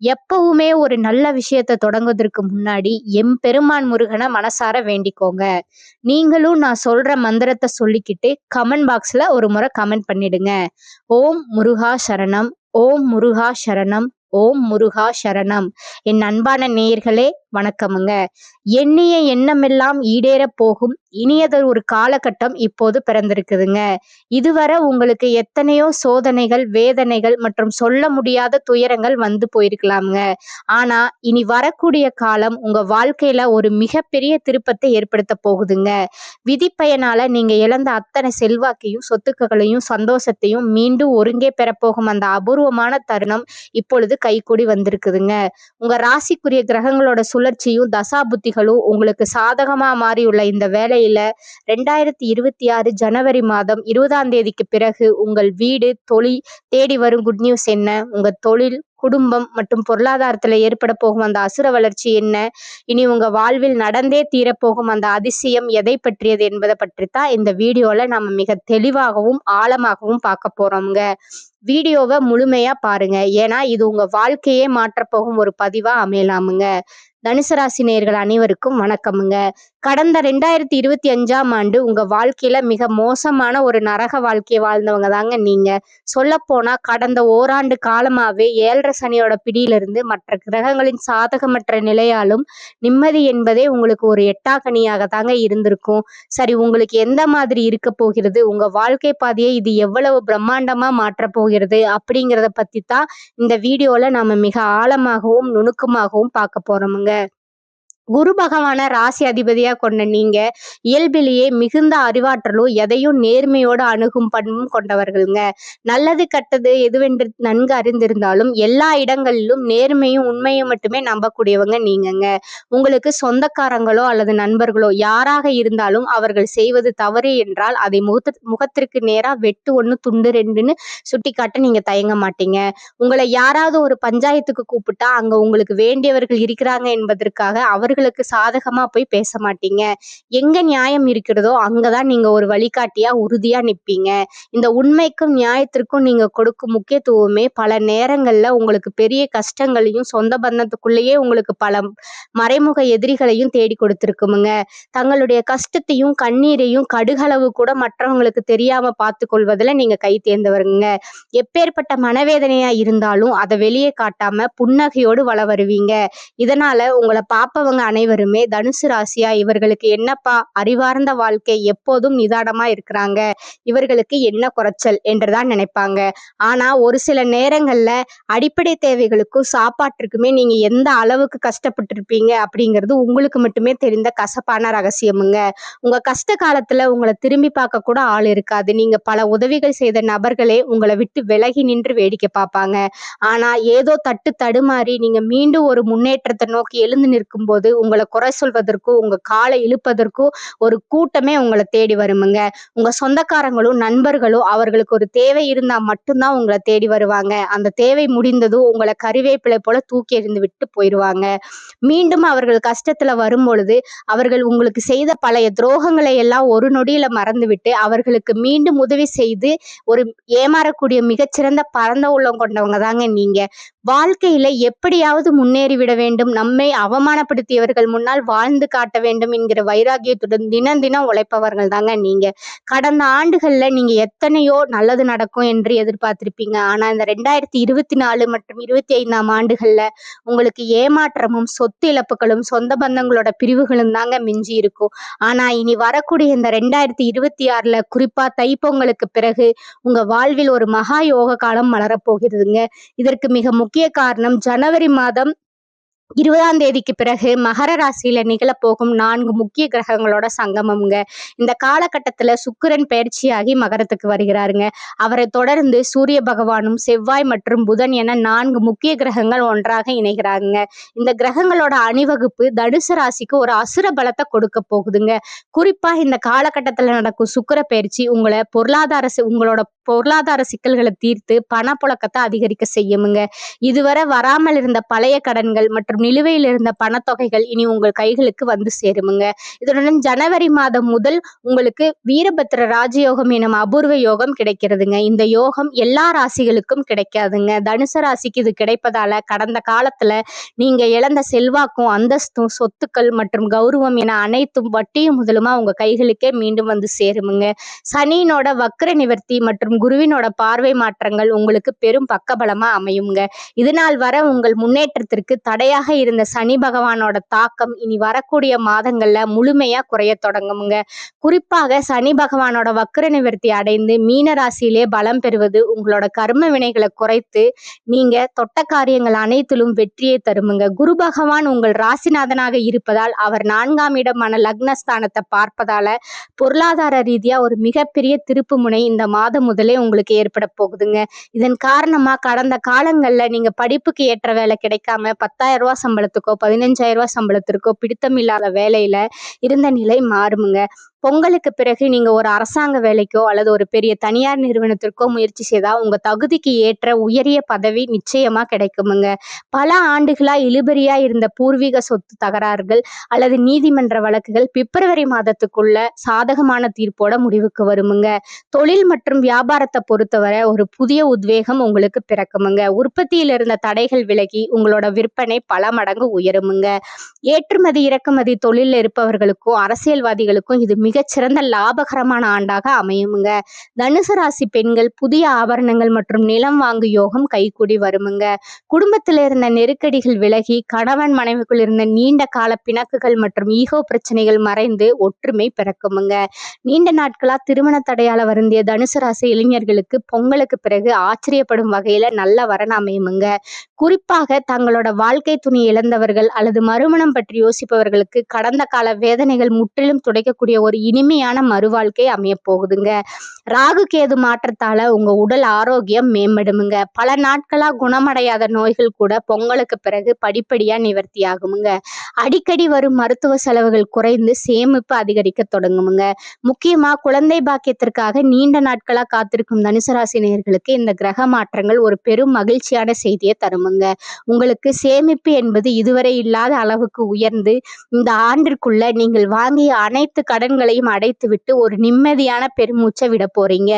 எப்பவுமே ஒரு நல்ல விஷயத்தை தொடங்குவதற்கு முன்னாடி எம் பெருமான் முருகனை மனசார வேண்டிக்கோங்க. நீங்களும் நான் சொல்ற மந்திரத்தை சொல்லிக்கிட்டு கமெண்ட் பாக்ஸ்ல ஒரு முறை கமெண்ட் பண்ணிடுங்க. ஓம் முருகா சரணம். ஓம் முருகா சரணம். ஓம் முருகா சரணம். என் அன்பான நேயர்களே வணக்கமுங்க. எண்ணிய எண்ணமெல்லாம் ஈடேற போகும் இனியதொரு ஒரு காலகட்டம் இப்போது பிறந்திருக்குதுங்க. இதுவரை உங்களுக்கு எத்தனையோ சோதனைகள் வேதனைகள் மற்றும் சொல்ல முடியாத துயரங்கள் வந்து போயிருக்கலாமுங்க. ஆனா இனி வரக்கூடிய காலம் உங்க வாழ்க்கையில ஒரு மிகப்பெரிய திருப்பத்தை ஏற்படுத்த போகுதுங்க. விதிப்பயனால நீங்க இழந்த அத்தனை செல்வாக்கையும் சொத்துக்களையும் சந்தோஷத்தையும் மீண்டும் ஒருங்கே பெறப்போகும் அந்த அபூர்வமான தருணம் இப்பொழுது கைகூடி வந்திருக்குதுங்க. உங்க ராசிக்குரிய கிரகங்களோட சுழற்சியும் தசா புத்திகளும் உங்களுக்கு சாதகமா மாறியுள்ள இந்த வேலையில ரெண்டாயிரத்தி இருபத்தி ஆறு ஜனவரி மாதம் இருபதாம் தேதிக்கு பிறகு உங்கள் வீடு தொழில் தேடி வரும் குட் நியூஸ் என்ன? உங்க தொழில் குடும்பம் மற்றும் பொருளாதாரத்தில் ஏற்பட போகும் அந்த அசுர வளர்ச்சி என்ன? இனி உங்கள் வாழ்வில் நடந்தே தீரப்போகும் அந்த அதிசயம் எதை பற்றியது என்பதை பற்றித்தான் இந்த வீடியோவில் நம்ம மிக தெளிவாகவும் ஆழமாகவும் பார்க்க போகிறோங்க வீடியோவை முழுமையாக பாருங்க. ஏன்னா இது உங்கள் வாழ்க்கையே மாற்றப்போகும் ஒரு பதிவாக அமையலாமுங்க. தனுசு ராசி நேர்கள் அனைவருக்கும் வணக்கமுங்க. கடந்த ரெண்டாயிரத்தி இருபத்தி அஞ்சாம் ஆண்டு உங்க வாழ்க்கையில மிக மோசமான ஒரு நரக வாழ்க்கையை வாழ்ந்தவங்க தாங்க நீங்க. சொல்ல போனா கடந்த ஓராண்டு காலமாவே ஏழரை சனியோட பிடியிலிருந்து மற்ற கிரகங்களின் சாதகமற்ற நிலையாலும் நிம்மதி என்பதே உங்களுக்கு ஒரு எட்டாக்கனியாக தாங்க இருந்திருக்கும். சரி உங்களுக்கு எந்த மாதிரி இருக்க போகிறது? உங்க வாழ்க்கை பாதையை இது எவ்வளவு பிரம்மாண்டமா மாற்ற போகிறது? அப்படிங்கிறத பத்தி தான் இந்த வீடியோல நாம மிக ஆழமாகவும் நுணுக்கமாகவும் பார்க்க போறோமுங்க. குரு பகவான ராசி அதிபதியா கொண்ட நீங்க இயல்பிலேயே மிகுந்த அறிவாற்றலும் எதையும் நேர்மையோடு அணுகும் பண்பும் கொண்டவர்களுங்க. நல்லது கட்டது எதுவென்று நன்கு அறிந்திருந்தாலும் எல்லா இடங்களிலும் நேர்மையும் உண்மையும் மட்டுமே நம்பக்கூடியவங்க நீங்கங்க. உங்களுக்கு சொந்தக்காரங்களோ அல்லது நண்பர்களோ யாராக இருந்தாலும் அவர்கள் செய்வது தவறு என்றால் அதை முகத்து முகத்திற்கு நேராக வெட்டு ஒன்று துண்டு ரெண்டுன்னு சுட்டி காட்ட நீங்க தயங்க மாட்டீங்க. உங்களை யாராவது ஒரு பஞ்சாயத்துக்கு கூப்பிட்டா அங்க உங்களுக்கு வேண்டியவர்கள் இருக்கிறாங்க என்பதற்காக அவர் அவர்களுக்கு சாதகமா போய் பேச மாட்டீங்க. எங்க நியாயம் இருக்கிறதோ அங்கதான் நீங்க ஒரு வழிகாட்டியா உறுதியா நிப்பீங்க. இந்த உண்மைக்கும் நியாயத்திற்கும் நீங்க கொடுக்கும் முக்கியத்துவமே பல நேரங்கள்ல உங்களுக்கு பெரிய கஷ்டங்களையும் சொந்த பந்தத்துக்குள்ளேயே உங்களுக்கு பல மறைமுக எதிரிகளையும் தேடி கொடுத்துருக்குமுங்க. தங்களுடைய கஷ்டத்தையும் கண்ணீரையும் கடுகளவு கூட மற்றவங்களுக்கு தெரியாம பார்த்து கொள்வதில் நீங்க கை தேர்ந்தவருங்க. எப்பேற்பட்ட மனவேதனையா இருந்தாலும் அதை வெளியே காட்டாம புன்னகையோடு வள வருவீங்க இதனால உங்களை பார்ப்பவங்க அனைவருமே தனுசு ராசியா இவர்களுக்கு என்னப்பா அறிவார்ந்த வாழ்க்கை எப்போதும் நிதானமா இருக்கிறாங்க. இவர்களுக்கு என்ன குறைச்சல் என்றுதான் நினைப்பாங்க. ஆனா ஒரு சில நேரங்கள்ல அடிப்படை தேவைகளுக்கும் சாப்பாட்டிற்குமே நீங்க எந்த அளவுக்கு கஷ்டப்பட்டு இருப்பீங்க அப்படிங்கிறது உங்களுக்கு மட்டுமே தெரிந்த கசப்பான ரகசியமுங்க. உங்க கஷ்ட காலத்துல உங்களை திரும்பி பார்க்க கூட ஆள் இருக்காது. நீங்க பல உதவிகள் செய்த நபர்களே உங்களை விட்டு விலகி நின்று வேடிக்கை பார்ப்பாங்க. ஆனா ஏதோ தட்டு தடுமாறி நீங்க மீண்டும் ஒரு முன்னேற்றத்தை நோக்கி எழுந்து நிற்கும் போது உங்களை குறை சொல்வதற்கும் உங்க காலை இழுப்பதற்கும் ஒரு கூட்டமே உங்களை தேடி வருமுங்க. உங்க சொந்தக்காரங்களும் நண்பர்களும் அவர்களுக்கு ஒரு தேவை இருந்தா மட்டும்தான் உங்களை தேடி வருவாங்க. அந்த தேவை முடிந்ததும் உங்களை கருவேப்பிலை போல தூக்கி எறிந்து விட்டு போயிடுவாங்க மீண்டும் அவர்கள் கஷ்டத்துல வரும் பொழுது அவர்கள் உங்களுக்கு செய்த பழைய துரோகங்களை எல்லாம் ஒரு நொடியில மறந்துவிட்டு அவர்களுக்கு மீண்டும் உதவி செய்து ஒரு ஏமாறக்கூடிய மிகச்சிறந்த பரந்த உள்ளம் கொண்டவங்க தாங்க நீங்க. வாழ்க்கையில எப்படியாவது முன்னேறிவிட வேண்டும். நம்மை அவமானப்படுத்தியவர்கள் முன்னால் வாழ்ந்து காட்ட வேண்டும் என்கிற வைராகியத்துடன் தினம் தினம் உழைப்பவர்கள் தாங்க நீங்க. கடந்த ஆண்டுகள்ல நீங்க எத்தனையோ நல்லது நடக்கும் என்று எதிர்பார்த்திருப்பீங்க. ஆனா இந்த ரெண்டாயிரத்தி இருபத்தி நாலு மற்றும் இருபத்தி ஐந்தாம் ஆண்டுகள்ல உங்களுக்கு ஏமாற்றமும் சொத்து இழப்புகளும் சொந்த பந்தங்களோட பிரிவுகளும் தாங்க மிஞ்சி இருக்கும். ஆனா இனி வரக்கூடிய இந்த ரெண்டாயிரத்தி இருபத்தி ஆறுல குறிப்பா தைப்பொங்கலுக்கு பிறகு உங்க வாழ்வில் ஒரு மகா யோக காலம் மலரப்போகிறதுங்க இதற்கு மிக முக்கிய முக்கிய காரணம் ஜனவரி மாதம் இருபதாம் தேதிக்கு பிறகு மகர ராசியில நிகழப்போகும் நான்கு முக்கிய கிரகங்களோட சங்கமம்ங்க. இந்த காலகட்டத்துல சுக்கிரன் பயிற்சியாகி மகரத்துக்கு வருகிறாருங்க. அவரை தொடர்ந்து சூரிய பகவானும் செவ்வாய் மற்றும் புதன் என நான்கு முக்கிய கிரகங்கள் ஒன்றாக இணைகிறாங்க இந்த கிரகங்களோட அணிவகுப்பு தனுசு ராசிக்கு ஒரு அசுர பலத்தை கொடுக்க போகுதுங்க. குறிப்பா இந்த காலகட்டத்துல நடக்கும் சுக்கிர பயிற்சி உங்களை பொருளாதார உங்களோட பொருளாதார சிக்கல்களை தீர்த்து பணப்புழக்கத்தை அதிகரிக்க செய்யுமுங்க. இதுவரை வராமல் இருந்த பழைய கடன்கள் மற்றும் நிலுவையில் இருந்த பணத்தொகைகள் இனி உங்கள் கைகளுக்கு வந்து சேருமுங்க. இதனுடன் ஜனவரி மாதம் முதல் உங்களுக்கு வீரபத்திர ராஜயோகம் எனும் அபூர்வ யோகம் கிடைக்கிறதுங்க. இந்த யோகம் எல்லா ராசிகளுக்கும் கிடைக்காதுங்க. தனுசு ராசிக்கு இது கிடைப்பதால கடந்த காலத்துல நீங்க இழந்த செல்வாக்கும் அந்தஸ்தும் சொத்துக்கள் மற்றும் கௌரவம் என அனைத்தும் வட்டியும் முதலுமா உங்க கைகளுக்கே மீண்டும் வந்து சேருமுங்க. சனியினோட வக்ர நிவர்த்தி மற்றும் குருவினோட பார்வை மாற்றங்கள் உங்களுக்கு பெரும் பக்கபலமா அமையுங்க. இதனால் வர உங்கள் முன்னேற்றத்திற்கு தடையாக இருந்த சனி பகவானோட தாக்கம் இனி வரக்கூடிய மாதங்கள்ல முழுமையா குறைய தொடங்குமுங்க. குறிப்பாக சனி பகவானோட வக்கர நிவர்த்தி அடைந்து மீன ராசியிலே பலம் பெறுவது உங்களோட கர்ம வினைகளை குறைத்து நீங்க தொட்ட காரியங்கள் அனைத்திலும் வெற்றியை தருமுங்க. குரு பகவான் உங்கள் ராசிநாதனாக இருப்பதால் அவர் நான்காம் இடமான லக்னஸ்தானத்தை பார்ப்பதால பொருளாதார ரீதியா ஒரு மிகப்பெரிய திருப்பு முனை இந்த மாதம் முதலே உங்களுக்கு ஏற்பட போகுதுங்க. இதன் காரணமா கடந்த காலங்கள்ல நீங்க படிப்புக்கு ஏற்ற வேலை கிடைக்காம பத்தாயிரம் ரூபா சம்பளத்துக்கோ பதினஞ்சாயிரம் ரூபா சம்பளத்திற்கோ பிடித்தமில்லாத வேலையில இருந்த நிலை மாறுமுங்க. பொங்கலுக்கு பிறகு நீங்க ஒரு அரசாங்க வேலைக்கோ அல்லது ஒரு பெரிய தனியார் நிறுவனத்திற்கோ முயற்சி செய்தால் உங்க தகுதிக்கு ஏற்ற உயரிய பதவி நிச்சயமா கிடைக்குமுங்க. பல ஆண்டுகளா இழுபறியா இருந்த பூர்வீக சொத்து தகராறுகள் அல்லது நீதிமன்ற வழக்குகள் பிப்ரவரி மாதத்துக்குள்ள சாதகமான தீர்ப்போட முடிவுக்கு வருமுங்க. தொழில் மற்றும் வியாபாரத்தை பொறுத்தவரை ஒரு புதிய உத்வேகம் உங்களுக்கு பிறக்குமுங்க. உற்பத்தியில் இருந்த தடைகள் விலகி உங்களோட விற்பனை பல மடங்கு உயருமுங்க. ஏற்றுமதி இறக்குமதி தொழிலில் இருப்பவர்களுக்கும் அரசியல்வாதிகளுக்கும் இது மிக மிகச்சிறந்த லாபகரமான ஆண்டாக அமையுமுங்க. தனுசு ராசி பெண்கள் புதிய ஆபரணங்கள் மற்றும் நிலம் வாங்கு யோகம் கைகூடி வருமுங்க. குடும்பத்தில் இருந்த நெருக்கடிகள் விலகி கணவன் மனைவிக்குள் இருந்த நீண்ட கால பிணக்குகள் மற்றும் ஈகோ பிரச்சனைகள் மறைந்து ஒற்றுமை பிறக்குமுங்க. நீண்ட நாட்களா திருமண தடையால வருந்திய தனுசு ராசி இளைஞர்களுக்கு பொங்கலுக்கு பிறகு ஆச்சரியப்படும் வகையில நல்ல வரன் அமையுமுங்க. குறிப்பாக தங்களோட வாழ்க்கை துணி இழந்தவர்கள் அல்லது மறுமணம் பற்றி யோசிப்பவர்களுக்கு கடந்த கால வேதனைகள் முற்றிலும் துடைக்கக்கூடிய ஒரு இனிமையான மறுவாழ்க்கை அமைய போகுதுங்க ராகு கேது மாற்றத்தால உங்க உடல் ஆரோக்கியம் மேம்படுமுங்க. பல நாட்களா குணமடையாத நோய்கள் கூட பொங்கலுக்கு பிறகு படிப்படியா நிவர்த்தி ஆகுமுங்க அடிக்கடி வரும் மருத்துவ செலவுகள் குறைந்து சேமிப்பு அதிகரிக்க தொடங்குமுங்க. முக்கியமா குழந்தை பாக்கியத்திற்காக நீண்ட நாட்களா காத்திருக்கும் தனுசு ராசி இந்த கிரக மாற்றங்கள் ஒரு பெரும் மகிழ்ச்சியான செய்தியை தருமுங்க. உங்களுக்கு சேமிப்பு என்பது இதுவரை இல்லாத அளவுக்கு உயர்ந்து இந்த ஆண்டிற்குள்ள நீங்கள் வாங்கிய அனைத்து கடன்களையும் அடைத்துவிட்டு ஒரு நிம்மதியான பெருமூச்சை விட போறீங்க.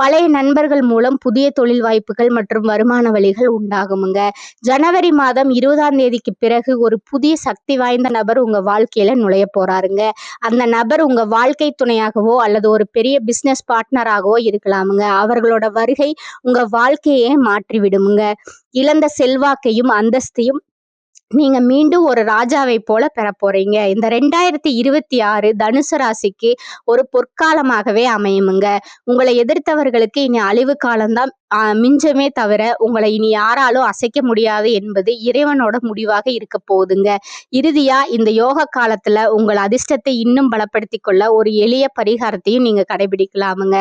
பழைய நண்பர்கள் மூலம் புதிய தொழில் வாய்ப்புகள் மற்றும் வருமான வழிகள் உண்டாகுமுங்க. ஜனவரி மாதம் இருபதாம் தேதிக்கு பிறகு ஒரு புதிய சக்தி வாய்ந்த நபர் உங்க வாழ்க்கையில நுழைய போறாருங்க. அந்த நபர் உங்க வாழ்க்கை துணையாகவோ அல்லது ஒரு பெரிய பிசினஸ் பார்ட்னராகவோ இருக்கலாமுங்க. அவர்களோட வருகை உங்க வாழ்க்கையே மாற்றி விடுமுங்க இழந்த செல்வாக்கையும் அந்தஸ்தையும் நீங்க மீண்டும் ஒரு ராஜாவை போல பெற போறீங்க. இந்த ரெண்டாயிரத்தி இருபத்தி ஆறு தனுசு ராசிக்கு ஒரு பொற்காலமாகவே அமையுமுங்க. உங்களை எதிர்த்தவர்களுக்கு இனி அழிவு காலம்தான் மிஞ்சமே தவிர உங்களை இனி யாராலும் அசைக்க முடியாது என்பது இறைவனோட முடிவாக இருக்க போகுதுங்க. இறுதியா இந்த யோக காலத்துல உங்கள் அதிர்ஷ்டத்தை இன்னும் பலப்படுத்தி கொள்ள ஒரு எளிய பரிகாரத்தையும் நீங்க கடைபிடிக்கலாமுங்க.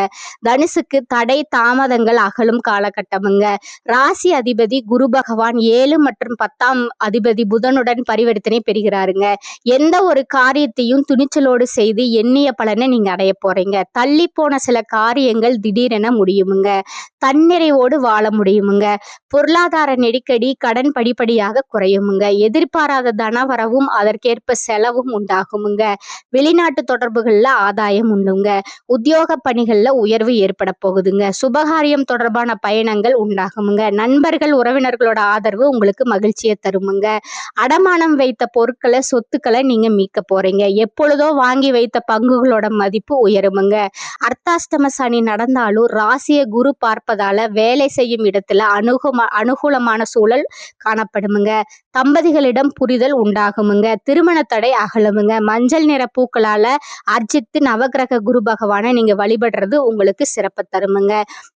தனுசுக்கு தடை தாமதங்கள் அகலும் காலகட்டமுங்க. ராசி அதிபதி குரு பகவான் ஏழு மற்றும் பத்தாம் அதிபதி புதனுடன் பரிவர்த்தனை பெறுகிறாருங்க. எந்த ஒரு காரியத்தையும் துணிச்சலோடு செய்து எண்ணிய பலனை நீங்க அடைய போறீங்க. தள்ளி போன சில காரியங்கள் திடீரென முடியுமுங்க. தன்னிறைவோடு வாழ முடியுமுங்க. பொருளாதார நெருக்கடி கடன் படிப்படியாக குறையுமுங்க. எதிர்பாராத தனவரவும் அதற்கேற்ப செலவும் உண்டாகுமுங்க. வெளிநாட்டு தொடர்புகள்ல ஆதாயம் உண்டுங்க. உத்தியோக பணிகள்ல உயர்வு ஏற்பட போகுதுங்க. சுபகாரியம் தொடர்பான பயணங்கள் உண்டாகுமுங்க. நண்பர்கள் உறவினர்களோட ஆதரவு உங்களுக்கு மகிழ்ச்சியை தருமுங்க. அடமானம் வைத்த பொருட்களை சொத்துக்களை நீங்க மீட்க போறீங்க. எப்பொழுதோ வாங்கி வைத்த பங்குகளோட மதிப்பு உயருமுங்க. அர்த்தாஷ்டம சனி நடந்தாலும் ராசிய குரு பார்ப்பதால வேலை செய்யும் இடத்துல அணுகுமா அனுகூலமான சூழல் காணப்படுமுங்க. தம்பதிகளிடம் புரிதல் உண்டாகுமுங்க. திருமண தடை அகலுமுங்க. மஞ்சள் நிற பூக்களால அர்ஜித்து நவகிரக குரு பகவானை நீங்க வழிபடுறது உங்களுக்கு சிறப்பு தருமுங்க.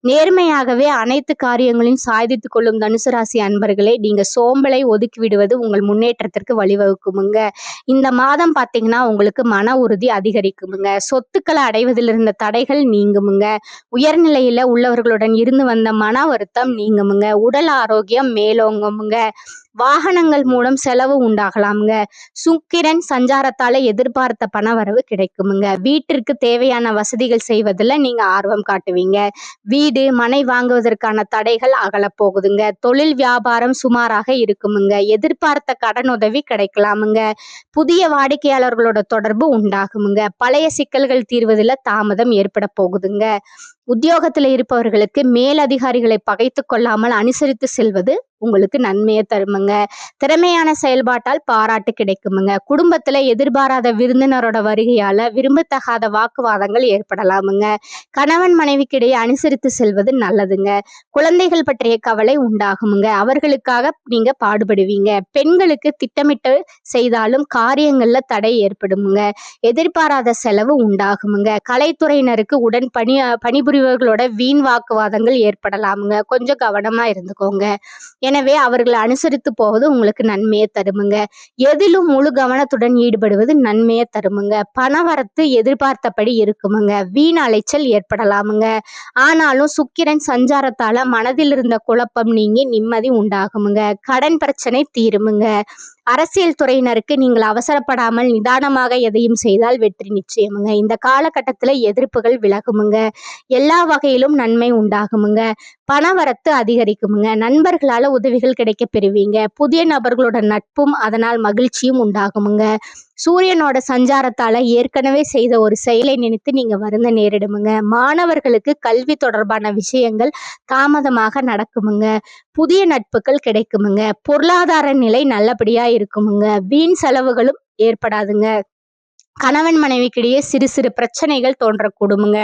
நேர்மையாகவே அனைத்து காரியங்களையும் சாதித்துக் கொள்ளும் தனுசு ராசி அன்பர்களே நீங்க சோம்பலை ஒதுக்கி விடுவது உங்கள் முன்னேற்றத்திற்கு வழிவகுக்குமுங்க. இந்த மாதம் பார்த்தீங்கன்னா உங்களுக்கு மன உறுதி அதிகரிக்குமுங்க. சொத்துக்களை அடைவதில் இருந்த தடைகள் நீங்குமுங்க. உயர்நிலையில உள்ளவர்களுடன் இருந்து வந்த மன வருத்தம் நீங்குமுங்க. உடல் ஆரோக்கியம் மேலோங்குமுங்க. வாகனங்கள் மூலம் செலவு உண்டாகலாமுங்க. சுக்கிரன் சஞ்சாரத்தால எதிர்பார்த்த பணவரவு கிடைக்குமுங்க. வீட்டிற்கு தேவையான வசதிகள் செய்வதில் நீங்க ஆர்வம் காட்டுவீங்க. வீடு மனை வாங்குவதற்கான தடைகள் அகலப் போகுதுங்க தொழில் வியாபாரம் சுமாராக இருக்குமுங்க. எதிர்பார்த்த கடன் உதவி கிடைக்கலாமுங்க. புதிய வாடிக்கையாளர்களோட தொடர்பு உண்டாகுமுங்க. பழைய சிக்கல்கள் தீர்வதில் தாமதம் ஏற்பட போகுதுங்க. உத்தியோகத்தில் இருப்பவர்களுக்கு மேலதிகாரிகளை பகைத்து கொள்ளாமல் அனுசரித்து செல்வது உங்களுக்கு நன்மையை தருமுங்க. திறமையான செயல்பாட்டால் பாராட்டு கிடைக்குமுங்க. குடும்பத்துல எதிர்பாராத விருந்தினரோட வருகையால விரும்பத்தகாத வாக்குவாதங்கள் ஏற்படலாமுங்க. கணவன் மனைவிக்கிடையே அனுசரித்து செல்வது நல்லதுங்க. குழந்தைகள் பற்றிய கவலை உண்டாகுமுங்க. அவர்களுக்காக நீங்க பாடுபடுவீங்க. பெண்களுக்கு திட்டமிட்டு செய்தாலும் காரியங்கள்ல தடை ஏற்படுமுங்க. எதிர்பாராத செலவு உண்டாகுமுங்க. கலைத்துறையினருக்கு உடன் பணி பணிபுரி பணிபுரிவர்களோட வீண் வாக்குவாதங்கள் ஏற்படலாமுங்க. கொஞ்சம் கவனமா இருந்துக்கோங்க. எனவே அவர்களை அனுசரித்து போவது உங்களுக்கு நன்மையை தருமுங்க. எதிலும் முழு கவனத்துடன் ஈடுபடுவது நன்மையை தருமுங்க. பணவரத்து எதிர்பார்த்தபடி இருக்குமுங்க. வீண் அலைச்சல் ஏற்படலாமுங்க. ஆனாலும் சுக்கிரன் சஞ்சாரத்தால மனதில் இருந்த குழப்பம் நீங்கி நிம்மதி உண்டாகுமுங்க. கடன் பிரச்சனை தீருமுங்க. அரசியல் துறையினருக்கு நீங்கள் அவசரப்படாமல் நிதானமாக எதையும் செய்தால் வெற்றி நிச்சயமுங்க. இந்த காலகட்டத்தில் எதிர்ப்புகள் விலகுமுங்க. எல்லா வகையிலும் நன்மை உண்டாகுமுங்க. பணவரத்து அதிகரிக்குமுங்க. நண்பர்களால் உதவிகள் கிடைக்க பெறுவீங்க. புதிய நபர்களோட நட்பும் அதனால் மகிழ்ச்சியும் உண்டாகுமுங்க. சூரியனோட சஞ்சாரத்தால ஏற்கனவே செய்த ஒரு செயலை நினைத்து நீங்க வருந்த நேரிடுமுங்க. மாணவர்களுக்கு கல்வி தொடர்பான விஷயங்கள் தாமதமாக நடக்குமுங்க. புதிய நட்புகள் கிடைக்குமுங்க. பொருளாதார நிலை நல்லபடியா இருக்குமுங்க. வீண் செலவுகளும் ஏற்படாதுங்க. கணவன் மனைவிக்கிடையே சிறு சிறு பிரச்சனைகள் தோன்றக்கூடுமுங்க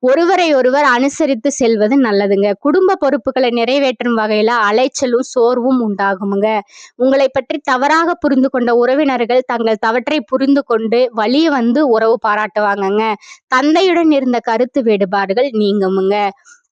ஒருவரை ஒருவர் அனுசரித்து செல்வது நல்லதுங்க. குடும்ப பொறுப்புகளை நிறைவேற்றும் வகையில அலைச்சலும் சோர்வும் உண்டாகுமுங்க. உங்களை பற்றி தவறாக புரிந்து கொண்ட உறவினர்கள் தங்கள் தவற்றை புரிந்து கொண்டு வழிய வந்து உறவு பாராட்டுவாங்கங்க. தந்தையுடன் இருந்த கருத்து வேறுபாடுகள் நீங்குமுங்க.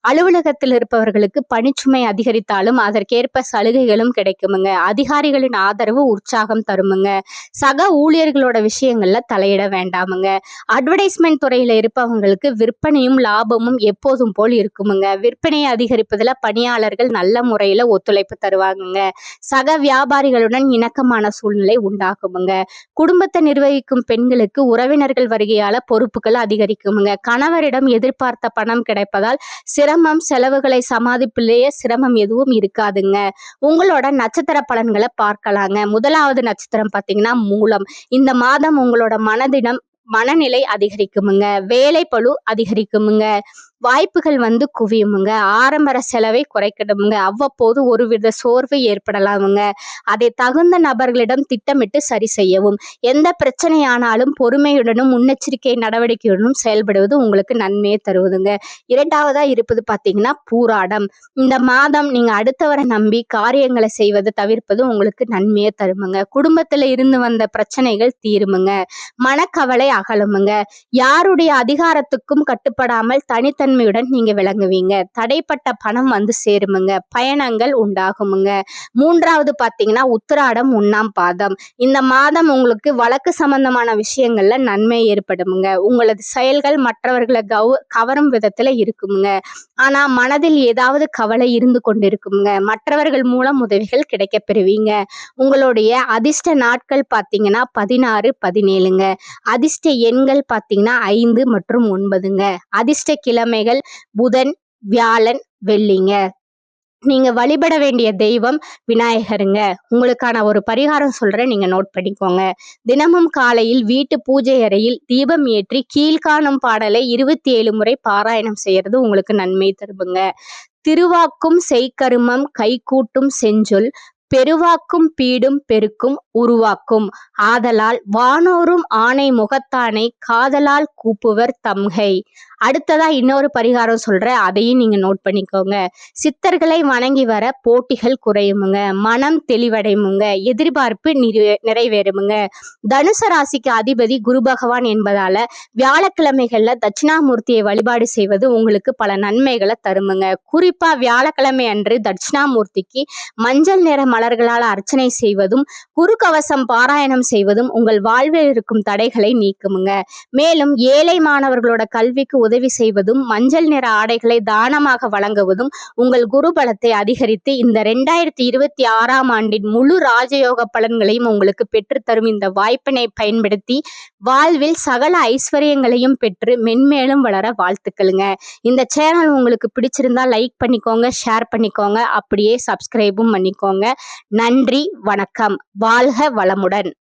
அலுவலகத்தில் இருப்பவர்களுக்கு பணிச்சுமை அதிகரித்தாலும் அதற்கேற்ப சலுகைகளும் கிடைக்குமுங்க. அதிகாரிகளின் ஆதரவு உற்சாகம் தருமுங்க. சக ஊழியர்களோட விஷயங்கள்ல தலையிட வேண்டாமுங்க. அட்வர்டைஸ்மெண்ட் துறையில இருப்பவங்களுக்கு விற்பனையும் லாபமும் எப்போதும் போல் இருக்குமுங்க. விற்பனையை அதிகரிப்பதில் பணியாளர்கள் நல்ல முறையில ஒத்துழைப்பு தருவாங்கங்க. சக வியாபாரிகளுடன் இணக்கமான சூழ்நிலை உண்டாகுமுங்க. குடும்பத்தை நிர்வகிக்கும் பெண்களுக்கு உறவினர்கள் வருகையால பொறுப்புகள் அதிகரிக்குமுங்க. கணவரிடம் எதிர்பார்த்த பணம் கிடைப்பதால் சிற சிரமம் செலவுகளை சமாளிப்பிலேயே சிரமம் எதுவும் இருக்காதுங்க. உங்களோட நட்சத்திர பலன்களை பார்க்கலாங்க. முதலாவது நட்சத்திரம் பார்த்தீங்கன்னா மூலம். இந்த மாதம் உங்களோட மனதிடம் மனநிலை அதிகரிக்குமுங்க. வேலை பழு அதிகரிக்குமுங்க. வாய்ப்புகள் வந்து குவியுமுங்க. ஆரம்பர செலவை குறைக்கணுமுங்க. அவ்வப்போது ஒரு வித சோர்வு ஏற்படலாமுங்க. அதை தகுந்த நபர்களிடம் திட்டமிட்டு சரி செய்யவும் எந்த பிரச்சனையானாலும் பொறுமையுடனும் முன்னெச்சரிக்கை நடவடிக்கையுடனும் செயல்படுவது உங்களுக்கு நன்மையை தருவதுங்க. இரண்டாவதா இருப்பது பார்த்தீங்கன்னா பூராடம். இந்த மாதம் நீங்க அடுத்தவரை நம்பி காரியங்களை செய்வது தவிர்ப்பது உங்களுக்கு நன்மையை தருமுங்க. குடும்பத்துல இருந்து வந்த பிரச்சனைகள் தீருமுங்க. மனக்கவலை அகலுமுங்க. யாருடைய அதிகாரத்துக்கும் கட்டுப்படாமல் தனித்தனி தன்மையுடன் நீங்க விளங்குவீங்க. தடைப்பட்ட பணம் வந்து சேருமுங்க. பயணங்கள் உண்டாகுமுங்க. மூன்றாவது பாத்தீங்கன்னா உத்திராடம் உண்ணாம் பாதம். இந்த மாதம் உங்களுக்கு வழக்கு சம்பந்தமான விஷயங்கள்ல நன்மை ஏற்படுமுங்க. உங்களது செயல்கள் மற்றவர்களை கவ கவரும் விதத்துல இருக்குமுங்க. ஆனா மனதில் ஏதாவது கவலை இருந்து கொண்டிருக்குங்க மற்றவர்கள் மூலம் உதவிகள் கிடைக்க பெறுவீங்க. உங்களுடைய அதிர்ஷ்ட நாட்கள் பார்த்தீங்கன்னா பதினாறு பதினேழுங்க. அதிர்ஷ்ட எண்கள் பார்த்தீங்கன்னா ஐந்து மற்றும் ஒன்பதுங்க. அதிர்ஷ்ட கிழமைகள் புதன் வியாழன் வெள்ளிங்க. நீங்க வழிபட வேண்டிய தெய்வம் விநாயகருங்க. உங்களுக்கான ஒரு பரிகாரம் சொல்றேன் நீங்க நோட் பண்ணிக்கோங்க. தினமும் காலையில் வீட்டு பூஜை அறையில் தீபம் ஏற்றி கீழ்காணும் பாடலை இருபத்தி ஏழு முறை பாராயணம் செய்யறது உங்களுக்கு நன்மை தருவுங்க திருவாக்கும் செய்கருமம் கைகூட்டும் செஞ்சொல் பெருவாக்கும் பீடும் பெருக்கும் உருவாக்கும். ஆதலால் வானோரும் ஆணை முகத்தானை காதலால் கூப்புவர் தம்கை. அடுத்ததா இன்னொரு பரிகாரம் சொல்றேன். அதையும் நீங்க நோட் பண்ணிக்கோங்க. சித்தர்களை வணங்கி வர போட்டிகள் குறையுமுங்க. மனம் தெளிவடையுமுங்க. எதிர்பார்ப்பு நிறைவேறுமுங்க. தனுச ராசிக்கு அதிபதி குரு பகவான் என்பதால வியாழக்கிழமைகள்ல தட்சிணாமூர்த்தியை வழிபாடு செய்வது உங்களுக்கு பல நன்மைகளை தருமுங்க. குறிப்பா வியாழக்கிழமை அன்று தட்சிணாமூர்த்திக்கு மஞ்சள் நிற மலர்களால் அர்ச்சனை செய்வதும் குரு கவசம் பாராயணம் செய்வதும் உங்கள் வாழ்வில் இருக்கும் தடைகளை நீக்குமுங்க. மேலும் ஏழை மாணவர்களோட கல்விக்கு உதவி செய்வதும் மஞ்சள் நிற ஆடைகளை தானமாக வழங்குவதும் உங்கள் குரு பலத்தை அதிகரித்து இந்த ரெண்டாயிரத்தி இருபத்தி ஆறாம் ஆண்டின் முழு ராஜயோக பலன்களையும் உங்களுக்கு பெற்றுத்தரும் இந்த வாய்ப்பினை பயன்படுத்தி வாழ்வில் சகல ஐஸ்வர்யங்களையும் பெற்று மென்மேலும் வளர வாழ்த்துக்களுங்க. இந்த சேனல் உங்களுக்கு பிடிச்சிருந்தா லைக் பண்ணிக்கோங்க ஷேர் பண்ணிக்கோங்க அப்படியே சப்ஸ்கிரைபும் பண்ணிக்கோங்க. நன்றி வணக்கம். வாழ்க வளமுடன்.